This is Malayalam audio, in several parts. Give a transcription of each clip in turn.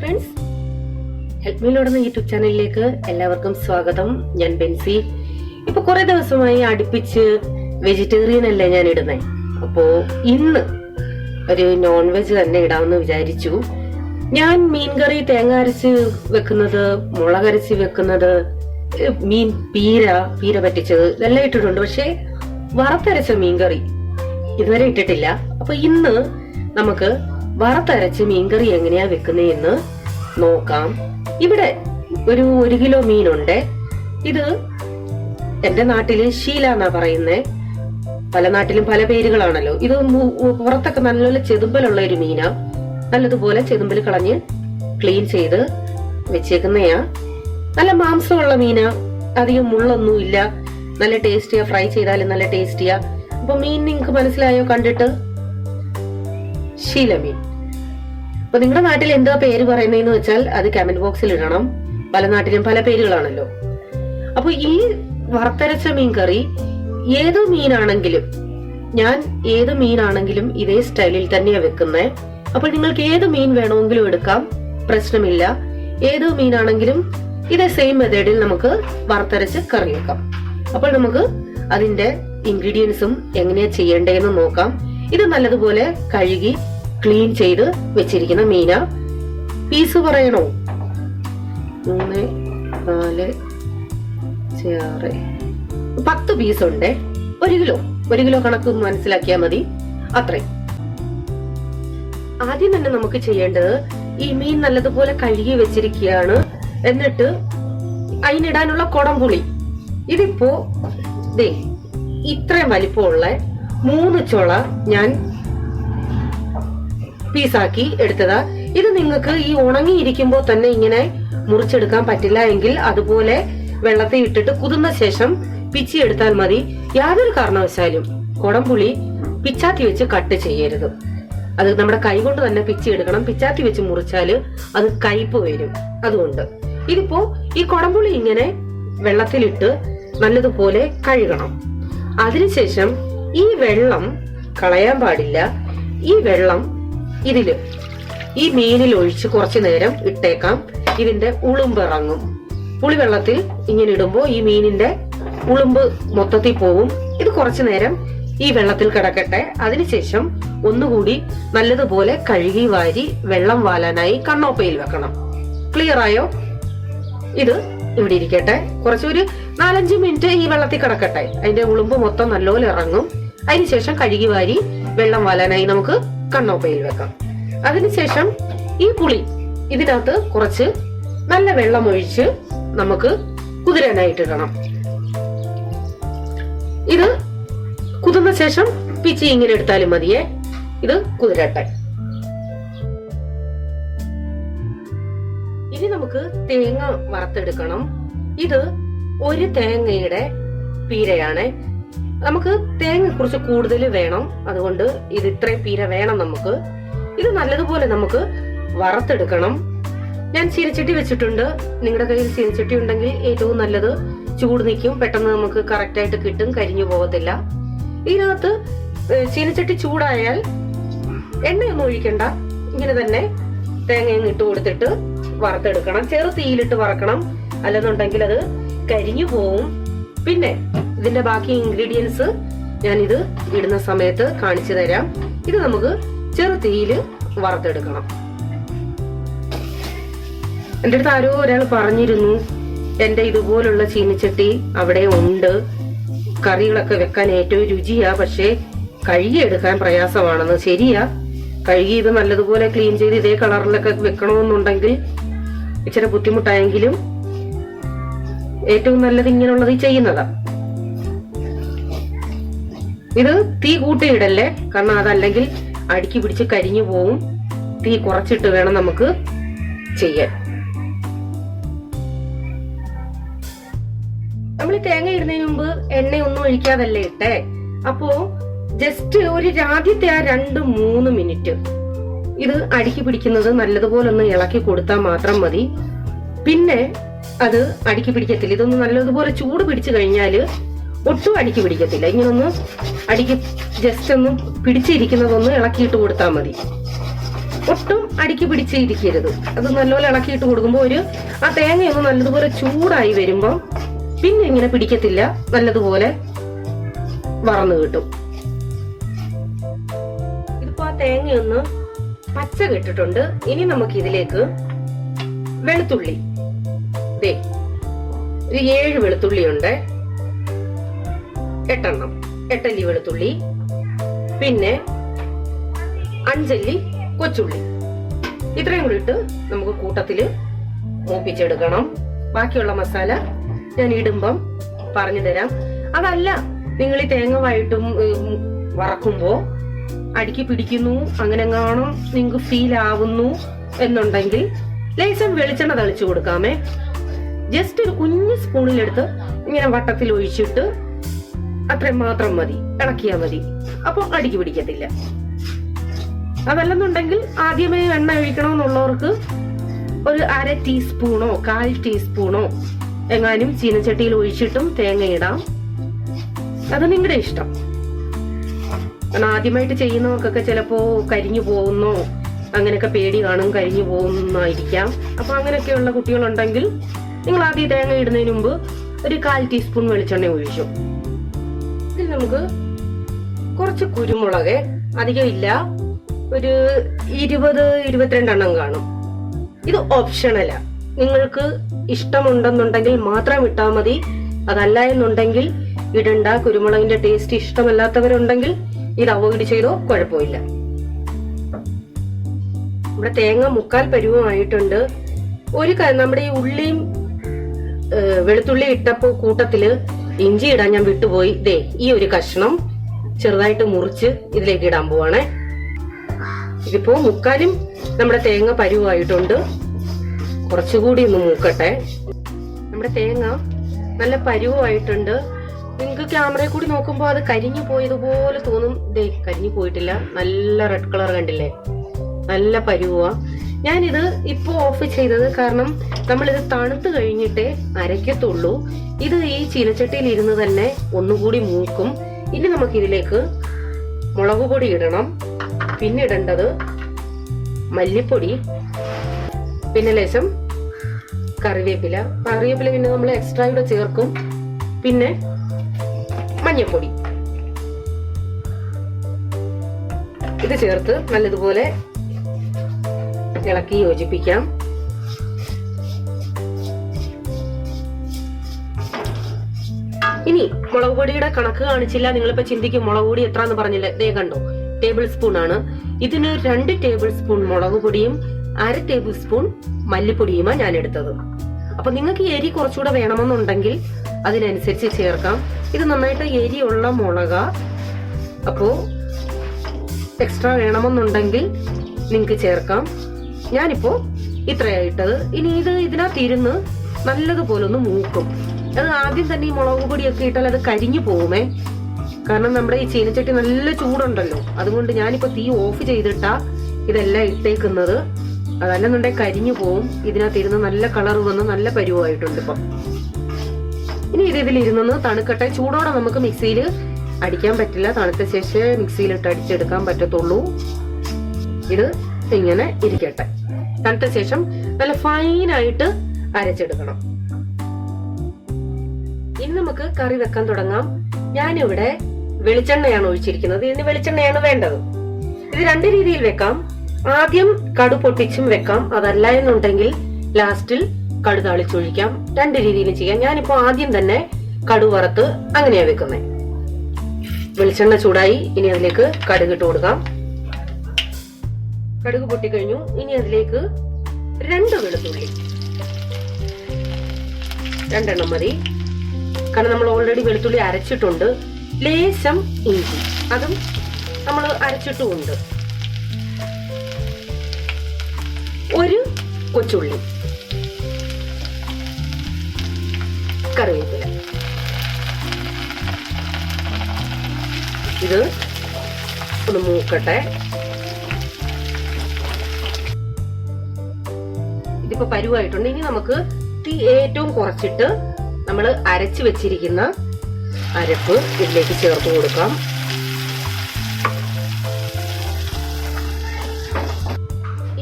ലെറ്റ്മിലോടുന്ന യൂട്യൂബ് ചാനലിലേക്ക് എല്ലാവർക്കും സ്വാഗതം. ഞാൻ ബെൻസി. ഇപ്പൊ കുറെ ദിവസമായി അടുപ്പിച്ച് വെജിറ്റേറിയൻ അല്ലേ ഞാൻ ഇടുന്നേ? അപ്പോ ഇന്ന് ഒരു നോൺ വെജ് തന്നെ ഇടാമെന്ന് വിചാരിച്ചു. ഞാൻ മീൻകറി തേങ്ങ അരച്ച് വെക്കുന്നത് മുളകരച്ച് വെക്കുന്നത് മീൻ പീര പീര പറ്റിച്ചത് ഇതെല്ലാം ഇട്ടിട്ടുണ്ട്. പക്ഷെ വറുത്തരച്ച മീൻകറി ഇതുവരെ ഇട്ടിട്ടില്ല. അപ്പൊ ഇന്ന് നമുക്ക് വറുത്തരച്ച് മീൻകറി എങ്ങനെയാ വെക്കുന്നതെന്ന് നോക്കാം. ഇവിടെ ഒരു ഒരു കിലോ മീനുണ്ട്. ഇത് എന്റെ നാട്ടിൽ ശീല എന്നാ പറയുന്നേ. പല നാട്ടിലും പല പേരുകളാണല്ലോ. ഇത് പുറത്തൊക്കെ നല്ലപോലെ ചെതുമ്പലുള്ള ഒരു മീനാ. നല്ലതുപോലെ ചെതുമ്പൽ കളഞ്ഞ് ക്ലീൻ ചെയ്ത് വെച്ചേക്കുന്നയാ. നല്ല മാംസമുള്ള മീനാ. അധികം മുള്ളൊന്നും ഇല്ല. നല്ല ടേസ്റ്റിയാ. ഫ്രൈ ചെയ്താലും നല്ല ടേസ്റ്റിയാ. അപ്പൊ മീൻ നിങ്ങക്ക് മനസ്സിലായോ കണ്ടിട്ട്? ശീലമീൻ അപ്പൊ നിങ്ങളുടെ നാട്ടിൽ എന്താ പേര് പറയുന്നതെന്ന് വെച്ചാൽ അത് കമന്റ് ബോക്സിൽ ഇടണം. പല നാട്ടിലും പല പേരുകളാണല്ലോ. അപ്പൊ ഈ വറുത്തരച്ച മീൻ കറി ഏത് മീനാണെങ്കിലും ഞാൻ ഏത് മീനാണെങ്കിലും ഇതേ സ്റ്റൈലിൽ തന്നെയാ വെക്കുന്നത് അപ്പോൾ നിങ്ങൾക്ക് ഏത് മീൻ വേണമെങ്കിലും എടുക്കാം പ്രശ്നമില്ല. ഏത് മീനാണെങ്കിലും ഇതേ സെയിം മെത്തേഡിൽ നമുക്ക് വറുത്തരച്ച് കറി വെക്കാം. അപ്പോൾ നമുക്ക് അതിന്റെ ഇൻഗ്രീഡിയൻസും എങ്ങനെയാ ചെയ്യേണ്ടതെന്ന് നോക്കാം. ഇത് നല്ലതുപോലെ കഴുകി ക്ലീൻ ചെയ്ത് വെച്ചിരിക്കുന്ന മീന. പീസ് പറയണോ? മൂന്ന് നാല് ചാറ് പത്ത് പീസ് ഉണ്ട്. ഒരു കിലോ. ഒരു കിലോ കണക്ക് മനസ്സിലാക്കിയാൽ മതി. അത്രയും ആദ്യം തന്നെ നമുക്ക് ചെയ്യേണ്ടത് ഈ മീൻ നല്ലതുപോലെ കഴുകി വെച്ചിരിക്കുകയാണ്. എന്നിട്ട് അതിനിടാനുള്ള കുടംപുളി. ഇതിപ്പോ ദേ ഇത്രയും വലിപ്പമുള്ള മൂന്ന് ചുള ഞാൻ പീസാക്കി എടുത്തതാ. ഇത് നിങ്ങൾക്ക് ഈ ഉണങ്ങിയിരിക്കുമ്പോൾ തന്നെ ഇങ്ങനെ മുറിച്ചെടുക്കാൻ പറ്റില്ല എങ്കിൽ അതുപോലെ വെള്ളത്തിൽ ഇട്ടിട്ട് കുതിർന്ന ശേഷം പിച്ചി എടുത്താൽ മതി. യാതൊരു കാരണവശാലും കുടംപുളി പിച്ചാത്തി വെച്ച് കട്ട് ചെയ്യരുത്. അത് നമ്മുടെ കൈ കൊണ്ട് തന്നെ പിച്ചി എടുക്കണം. പിച്ചാത്തി വെച്ച് മുറിച്ചാൽ അത് കയ്പ് വരും. അതുകൊണ്ട് ഇതിപ്പോ ഈ കുടംപുളി ഇങ്ങനെ വെള്ളത്തിലിട്ട് നല്ലതുപോലെ കഴുകണം. അതിനുശേഷം ഈ വെള്ളം കളയാൻ പാടില്ല. ഈ വെള്ളം ഇതിൽ. ഈ മീനിൽ ഒഴിച്ച് കുറച്ചു നേരം ഇട്ടേക്കാം. ഇതിന്റെ ഉളുമ്പ് ഇറങ്ങും. പുളിവെള്ളത്തിൽ ഇങ്ങനെ ഇടുമ്പോൾ ഈ മീനിന്റെ ഉളുമ്പ് മൊത്തത്തിൽ പോവും. ഇത് കുറച്ചു നേരം ഈ വെള്ളത്തിൽ കിടക്കട്ടെ. അതിനുശേഷം ഒന്നുകൂടി നല്ലതുപോലെ കഴുകി വാരി വെള്ളം വാലാനായി കണ്ണോപ്പയിൽ വെക്കണം. ക്ലിയർ ആയോ? ഇത് ഇവിടെ ഇരിക്കട്ടെ. കുറച്ചൊരു നാലഞ്ച് മിനിറ്റ് ഈ വെള്ളത്തിൽ കിടക്കട്ടെ. അതിന്റെ ഉളുമ്പ് മൊത്തം നല്ലപോലെ ഇറങ്ങും. അതിനുശേഷം കഴുകി വാരി വെള്ളം വാലാനായി നമുക്ക് കണ്ണോപ്പയിൽ വെക്കാം. അതിനുശേഷം ഈ പുളി ഇതിനകത്ത് കുറച്ച് നല്ല വെള്ളം ഒഴിച്ച് നമുക്ക് കുതിരാനായിട്ട് ഇടണം. ഇത് കുതിർന്ന ശേഷം പിച്ചി ഇങ്ങനെ എടുത്താലും മതിയേ. ഇത് കുതിരട്ടെ. ഇനി നമുക്ക് തേങ്ങ വറുത്തെടുക്കണം. ഇത് ഒരു തേങ്ങയുടെ പീരയാണ്. നമുക്ക് തേങ്ങ കുറച്ച് കൂടുതൽ വേണം. അതുകൊണ്ട് ഇത് ഇത്രയും പീര വേണം നമുക്ക്. ഇത് നല്ലതുപോലെ നമുക്ക് വറുത്തെടുക്കണം. ഞാൻ ചീനച്ചട്ടി വെച്ചിട്ടുണ്ട്. നിങ്ങളുടെ കയ്യിൽ ചീനച്ചട്ടി ഉണ്ടെങ്കിൽ ഏറ്റവും നല്ലത് ചൂട് നിൽക്കും. പെട്ടെന്ന് നമുക്ക് കറക്റ്റായിട്ട് കിട്ടും. കരിഞ്ഞു പോകത്തില്ല. ഇതിനകത്ത് ചീനച്ചട്ടി ചൂടായാൽ എണ്ണയൊന്നും ഒഴിക്കണ്ട. ഇങ്ങനെ തന്നെ തേങ്ങയും ഇട്ട് കൊടുത്തിട്ട് വറുത്തെടുക്കണം. ചെറു തീയിലിട്ട് വറക്കണം. അല്ലെന്നുണ്ടെങ്കിൽ അത് കരിഞ്ഞു പോവും. പിന്നെ ഇതിന്റെ ബാക്കി ഇൻഗ്രീഡിയൻസ് ഞാൻ ഇത് ഇടുന്ന സമയത്ത് കാണിച്ചു തരാം. ഇത് നമുക്ക് ചെറു തീയിൽ വറുത്തെടുക്കണം. എന്റെ അടുത്ത് ആരോ ഒരാൾ പറഞ്ഞിരുന്നു എന്റെ ഇതുപോലുള്ള ചീനിച്ചട്ടി അവിടെ ഉണ്ട്. കറികളൊക്കെ വെക്കാൻ ഏറ്റവും രുചിയാ പക്ഷേ കഴുകിയെടുക്കാൻ പ്രയാസമാണെന്ന് ശരിയാ. കഴുകി ഇത് നല്ലതുപോലെ ക്ലീൻ ചെയ്ത് ഇതേ കളറിലൊക്കെ വെക്കണമെന്നുണ്ടെങ്കിൽ ഇച്ചിരി ബുദ്ധിമുട്ടായെങ്കിലും ഏറ്റവും നല്ലത് ഇങ്ങനെയുള്ളത് ചെയ്യുന്നതാ. ഇത് തീ കൂട്ടിയിടല്ലേ? കാരണം അതല്ലെങ്കിൽ അടുക്കി പിടിച്ച് കരിഞ്ഞു പോവും. തീ കുറച്ചിട്ട് വേണം നമുക്ക് ചെയ്യാൻ. നമ്മൾ തേങ്ങ ഇടുന്നതിന് മുമ്പ് എണ്ണയൊന്നും ഒഴിക്കാതല്ലേ ഇട്ടേ? അപ്പോ ജസ്റ്റ് ഒരു ആദ്യത്തെ ആ രണ്ട് മൂന്ന് മിനിറ്റ് ഇത് അടുക്കി പിടിക്കുന്നത് നല്ലതുപോലെ ഒന്ന് ഇളക്കി കൊടുത്താൽ മാത്രം മതി. പിന്നെ അത് അടുക്കി പിടിക്കത്തില്ല. ഇതൊന്ന് നല്ലതുപോലെ ചൂട് പിടിച്ചു കഴിഞ്ഞാൽ ഒട്ടും അടിക്ക് പിടിക്കത്തില്ല. ഇങ്ങനെ ഒന്ന് അടുക്കി ജസ്റ്റ് ഒന്ന് പിടിച്ചിരിക്കുന്നതൊന്ന് ഇളക്കിയിട്ട് കൊടുത്താൽ മതി. ഒട്ടും അടിക്ക് പിടിച്ചിരിക്കരുത്. അത് നല്ലപോലെ ഇളക്കിയിട്ട് കൊടുക്കുമ്പോൾ ഒരു ആ തേങ്ങയൊന്ന് നല്ലതുപോലെ ചൂടായി വരുമ്പോൾ പിന്നെ ഇങ്ങനെ പിടിക്കത്തില്ല. നല്ലതുപോലെ വറന്നു കിട്ടും. ഇതിപ്പോ ആ തേങ്ങയൊന്ന് പച്ച കിട്ടിട്ടുണ്ട് ഇനി നമുക്ക് ഇതിലേക്ക് വെളുത്തുള്ളി. ദേ ഒരു ഏഴ് വെളുത്തുള്ളി എട്ടെണ്ണം. എട്ടല്ലി വെളുത്തുള്ളി. പിന്നെ അഞ്ചല്ലി കൊച്ചുള്ളി. ഇത്രയും കൂടി ഇട്ട് നമുക്ക് കൂട്ടത്തിൽ മൂപ്പിച്ചെടുക്കണം. ബാക്കിയുള്ള മസാല ഞാൻ ഇടുമ്പം പറഞ്ഞു തരാം. അതല്ല നിങ്ങൾ ഈ തേങ്ങ വഴട്ടും ഉം, വറക്കുമ്പോ അടിക്ക് പിടിക്കുന്നു അങ്ങനെ കാണും നിങ്ങൾക്ക് ഫീൽ ആവുന്നു എന്നുണ്ടെങ്കിൽ ലേശം വെളിച്ചെണ്ണ തളിച്ചു കൊടുക്കാമേ. ജസ്റ്റ് ഒരു കുഞ്ഞു സ്പൂണിലെടുത്ത് ഇങ്ങനെ വട്ടത്തിൽ ഒഴിച്ചിട്ട് അത്രയും മാത്രം മതി. ഇളക്കിയാ മതി. അപ്പൊ അടിക്ക് പിടിക്കത്തില്ല. അതല്ലെന്നുണ്ടെങ്കിൽ ആദ്യമേ എണ്ണ ഒഴിക്കണമെന്നുള്ളവർക്ക് ഒരു അര ടീസ്പൂണോ കാൽ ടീസ്പൂണോ എങ്ങാനും ചീനച്ചട്ടിയിൽ ഒഴിച്ചിട്ടും തേങ്ങ ഇടാം. അത് നിങ്ങളുടെ ഇഷ്ടം. കാരണം ആദ്യമായിട്ട് ചെയ്യുന്നവർക്കൊക്കെ ചിലപ്പോ കരിഞ്ഞു പോകുന്നോ അങ്ങനെയൊക്കെ പേടി കാണും കരിഞ്ഞു പോകുന്നതായിരിക്കാം. അപ്പൊ അങ്ങനെയൊക്കെയുള്ള കുട്ടികളുണ്ടെങ്കിൽ നിങ്ങൾ ആദ്യം തേങ്ങ ഇടുന്നതിന് മുമ്പ് ഒരു കാൽ ടീസ്പൂൺ വെളിച്ചെണ്ണ ഒഴിച്ചു. നമുക്ക് കുറച്ച് കുരുമുളക് അധികം ഇല്ല. ഒരു ഇരുപത് ഇരുപത്തിരണ്ടെണ്ണം കാണും. ഇത് ഓപ്ഷണലാ നിങ്ങൾക്ക് ഇഷ്ടമുണ്ടെന്നുണ്ടെങ്കിൽ മാത്രം ഇട്ടാൽ മതി. അതല്ല എന്നുണ്ടെങ്കിൽ ഇടണ്ട. കുരുമുളകിന്റെ ടേസ്റ്റ് ഇഷ്ടമല്ലാത്തവരുണ്ടെങ്കിൽ ഇത് അവോയ്ഡ് ചെയ്തോ കുഴപ്പമില്ല. നമ്മുടെ തേങ്ങ മുക്കാൽ പരുവമായിട്ടുണ്ട്. ഒരു നമ്മുടെ ഈ ഉള്ളിയും വെളുത്തുള്ളി ഇട്ടപ്പോ കൂട്ടത്തിൽ ഇഞ്ചി ഇടാൻ ഞാൻ വിട്ടുപോയി. ദേ ഈ ഒരു കഷ്ണം ചെറുതായിട്ട് മുറിച്ച് ഇതിലേക്ക് ഇടാൻ പോവാണേ. ഇതിപ്പോ മുക്കാലും നമ്മുടെ തേങ്ങ പരുവായിട്ടുണ്ട്. കുറച്ചുകൂടി ഒന്ന് മൂക്കട്ടെ. നമ്മുടെ തേങ്ങ നല്ല പരുവായിട്ടുണ്ട്. നിങ്ങൾക്ക് ക്യാമറയിൽ കൂടി നോക്കുമ്പോൾ അത് കരിഞ്ഞു പോയതുപോലെ തോന്നും. ദേ കരിഞ്ഞു പോയിട്ടില്ല. നല്ല റെഡ് കളർ കണ്ടില്ലേ? നല്ല പരുവാ. ഞാനിത് ഇപ്പോൾ ഓഫ് ചെയ്തത് കാരണം നമ്മളിത് തണുത്ത് കഴിഞ്ഞിട്ടേ അരയ്ക്കത്തുള്ളൂ. ഇത് ഈ ചീനച്ചട്ടിയിൽ ഇരുന്ന് തന്നെ ഒന്നുകൂടി മൂക്കും. ഇനി നമുക്ക് ഇതിലേക്ക് മുളക് പൊടി ഇടണം. പിന്നെ ഇടേണ്ടത് മല്ലിപ്പൊടി. പിന്നെ ലേശം കറിവേപ്പില. കറിവേപ്പില പിന്നെ നമ്മൾ എക്സ്ട്രാ ഇവിടെ ചേർക്കും. പിന്നെ മഞ്ഞൾപ്പൊടി. ഇത് ചേർത്ത് നല്ലതുപോലെ ഇളക്കി യോജിപ്പിക്കാം. ഇനി മുളക് പൊടിയുടെ കണക്ക് കാണിച്ചില്ല. നിങ്ങളിപ്പോ ചിന്തിക്കും മുളക് പൊടി എത്ര എന്ന് പറഞ്ഞില്ലേ? ദേ കണ്ടോ ടേബിൾ സ്പൂൺ ആണ്. ഇതിന് രണ്ട് ടേബിൾ സ്പൂൺ മുളക് പൊടിയും അര ടേബിൾ സ്പൂൺ മല്ലിപ്പൊടിയുമാണ് ഞാൻ എടുത്തത്. അപ്പൊ നിങ്ങൾക്ക് എരി കുറച്ചുകൂടെ വേണമെന്നുണ്ടെങ്കിൽ അതിനനുസരിച്ച് ചേർക്കാം. ഇത് നന്നായിട്ട് എരിയുള്ള മുളക. അപ്പോ എക്സ്ട്രാ വേണമെന്നുണ്ടെങ്കിൽ നിങ്ങൾക്ക് ചേർക്കാം. ഞാനിപ്പോ ഇത്രയായിട്ടത്. ഇനി ഇത് ഇതിനകത്ത് ഇരുന്ന് നല്ലതുപോലെ ഒന്ന് മൂക്കും. അത് ആദ്യം തന്നെ ഈ മുളക് പൊടിയൊക്കെ ഇട്ടാൽ അത് കരിഞ്ഞു പോകുമേ കാരണം നമ്മുടെ ഈ ചീനച്ചട്ടി നല്ല ചൂടുണ്ടല്ലോ. അതുകൊണ്ട് ഞാനിപ്പോ തീ ഓഫ് ചെയ്തിട്ടാ ഇതെല്ലാം ഇട്ടേക്കുന്നത്. അതല്ലെന്നുണ്ടെങ്കിൽ കരിഞ്ഞു പോവും. ഇതിനകത്ത് ഇരുന്ന് നല്ല കളർ വന്ന് നല്ല പരുവായിട്ടുണ്ട് ഇപ്പം. ഇനി ഇത് ഇതിലിരുന്ന് തണുക്കട്ടെ. ചൂടോടെ നമുക്ക് മിക്സിയിൽ അടിക്കാൻ പറ്റില്ല. തണുത്ത ശേഷം മിക്സിയിലിട്ട് അടിച്ചെടുക്കാൻ പറ്റത്തുള്ളൂ. ഇത് ഇങ്ങനെ ഇരിക്കട്ടെ. തണുത്ത ശേഷം നല്ല ഫൈനായിട്ട് അരച്ചെടുക്കണം. ഇനി നമുക്ക് കറി വെക്കാൻ തുടങ്ങാം. ഞാനിവിടെ വെളിച്ചെണ്ണയാണ് ഒഴിച്ചിരിക്കുന്നത്. ഇതിന് വെളിച്ചെണ്ണയാണ് വേണ്ടത്. ഇത് രണ്ട് രീതിയിൽ വെക്കാം. ആദ്യം കടു പൊട്ടിച്ചും വെക്കാം. അതല്ല എന്നുണ്ടെങ്കിൽ ലാസ്റ്റിൽ കടു താളിച്ചൊഴിക്കാം. രണ്ട് രീതിയിലും ചെയ്യാം. ഞാനിപ്പോ ആദ്യം തന്നെ കടു വറുത്ത് അങ്ങനെയാ വെക്കുന്നത് വെളിച്ചെണ്ണ ചൂടായി ഇനി അതിലേക്ക് കടുകിട്ട് കൊടുക്കാം. കടുക് പൊട്ടിക്കഴിഞ്ഞു. ഇനി അതിലേക്ക് രണ്ട് വെളുത്തുള്ളി. രണ്ടെണ്ണം മതി. കാരണം നമ്മൾ ഓൾറെഡി വെളുത്തുള്ളി അരച്ചിട്ടുണ്ട്. ലേശം ഇഞ്ചി. അതും നമ്മൾ അരച്ചിട്ടുമുണ്ട്. ഒരു കൊച്ചുള്ളി. കറിവേപ്പില. ഇത് ഒന്ന് മൂക്കട്ടെ. ഇതിപ്പോ പരുവായിട്ടുണ്ട്. ഇനി നമുക്ക് തീ ഏറ്റവും കുറച്ചിട്ട് നമ്മൾ അരച്ചു വെച്ചിരിക്കുന്ന അരപ്പ് ഇതിലേക്ക് ചേർത്ത് കൊടുക്കാം.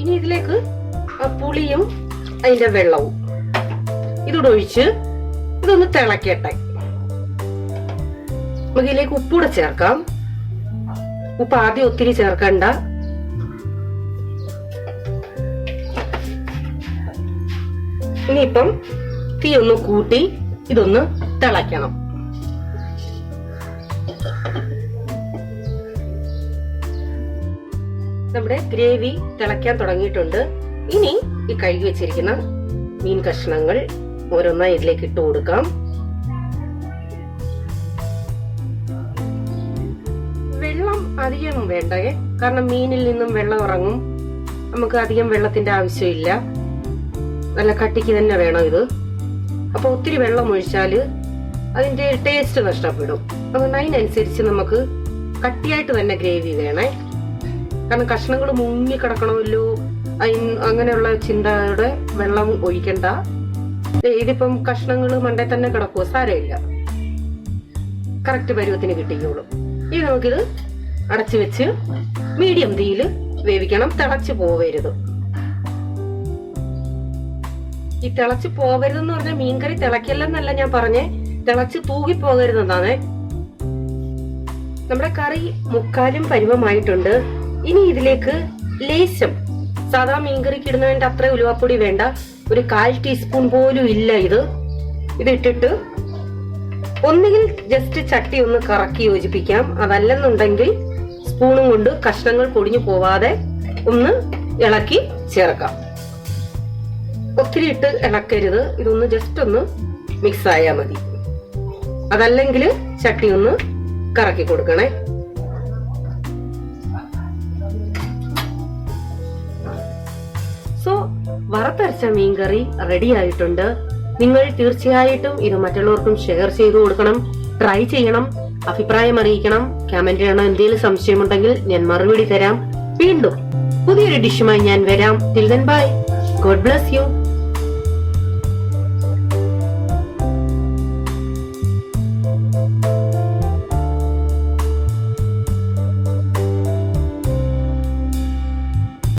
ഇനി ഇതിലേക്ക് പുളിയും അതിന്റെ വെള്ളവും. ഇതോടൊഴിച്ച് ഇതൊന്ന് തിളക്കട്ടെ. നമുക്ക് ഇതിലേക്ക് ഉപ്പൂടെ ചേർക്കാം. ഉപ്പ് ആദ്യം ഒത്തിരി ചേർക്കണ്ട. ഇനിയിപ്പം തീ ഒന്ന് കൂട്ടി ഇതൊന്ന് തിളയ്ക്കണം. നമ്മുടെ ഗ്രേവി തിളയ്ക്കാൻ തുടങ്ങിയിട്ടുണ്ട്. ഇനി ഈ കഴുകി വെച്ചിരിക്കുന്ന മീൻ കഷ്ണങ്ങൾ ഓരോന്നായി ഇതിലേക്ക് ഇട്ട് കൊടുക്കാം. വെള്ളം അധികം വേണ്ടേ? കാരണം മീനിൽ നിന്നും വെള്ളം ഇറങ്ങും. നമുക്ക് അധികം വെള്ളത്തിന്റെ ആവശ്യമില്ല. നല്ല കട്ടിക്ക് തന്നെ വേണം ഇത്. അപ്പോൾ ഒത്തിരി വെള്ളം ഒഴിച്ചാൽ അതിന്റെ ടേസ്റ്റ് നഷ്ടപ്പെടും. അതുകൊണ്ട് അതിനനുസരിച്ച് നമുക്ക് കട്ടിയായിട്ട് തന്നെ ഗ്രേവി വേണേ. കാരണം കഷ്ണങ്ങൾ മുങ്ങി കിടക്കണമല്ലോ. അങ്ങനെയുള്ള ചിന്തയുടെ വെള്ളം ഒഴിക്കണ്ട. ഇതിപ്പം കഷ്ണങ്ങൾ മണ്ടേ തന്നെ കിടക്കുമോ സാരമില്ല. കറക്റ്റ് പരുവത്തിന് കിട്ടിക്കോളും. ഇനി നമുക്കിത് അടച്ചു വെച്ച് മീഡിയം തീയിൽ വേവിക്കണം. തിളച്ച് പോവരുത്. ഈ തിളച്ച് പോകരുതെന്ന് പറഞ്ഞാൽ മീൻകറി തിളക്കില്ലെന്നല്ല ഞാൻ പറഞ്ഞേ. തിളച്ച് തൂകി പോകരുതെന്നാണേ. നമ്മുടെ കറി മുക്കാലും പരുവമായിട്ടുണ്ട്. ഇനി ഇതിലേക്ക് ലേശം സാധാ മീൻകറിക്ക് ഇടുന്നതിന്റെ അത്ര ഉലുവാപ്പൊടി വേണ്ട. ഒരു കാൽ ടീസ്പൂൺ പോലും ഇല്ല ഇത്. ഇത് ഇട്ടിട്ട് ഒന്നുകിൽ ജസ്റ്റ് ചട്ടി ഒന്ന് കറക്കി യോജിപ്പിക്കാം. അതല്ലെന്നുണ്ടെങ്കിൽ സ്പൂണും കൊണ്ട് കഷ്ണങ്ങൾ പൊടിഞ്ഞു പോവാതെ ഒന്ന് ഇളക്കി ചേർക്കാം. ഒത്തിരി ഇട്ട് ഇളക്കരുത്. ഇതൊന്ന് ജസ്റ്റ് ഒന്ന് മിക്സ് ആയാൽ മതി. അതല്ലെങ്കിൽ ചട്ടി ഒന്ന് കറക്കി കൊടുക്കണേ. സോ വറുത്തരച്ച മീൻകറി റെഡി ആയിട്ടുണ്ട്. നിങ്ങൾ തീർച്ചയായിട്ടും ഇത് മറ്റുള്ളവർക്കും ഷെയർ ചെയ്തു കൊടുക്കണം. ട്രൈ ചെയ്യണം. അഭിപ്രായം അറിയിക്കണം. കമന്റ് ചെയ്യണം എന്തെങ്കിലും സംശയമുണ്ടെങ്കിൽ ഞാൻ മറുപടി തരാം. വീണ്ടും പുതിയൊരു ഡിഷുമായി ഞാൻ വരാം. Till bye God bless you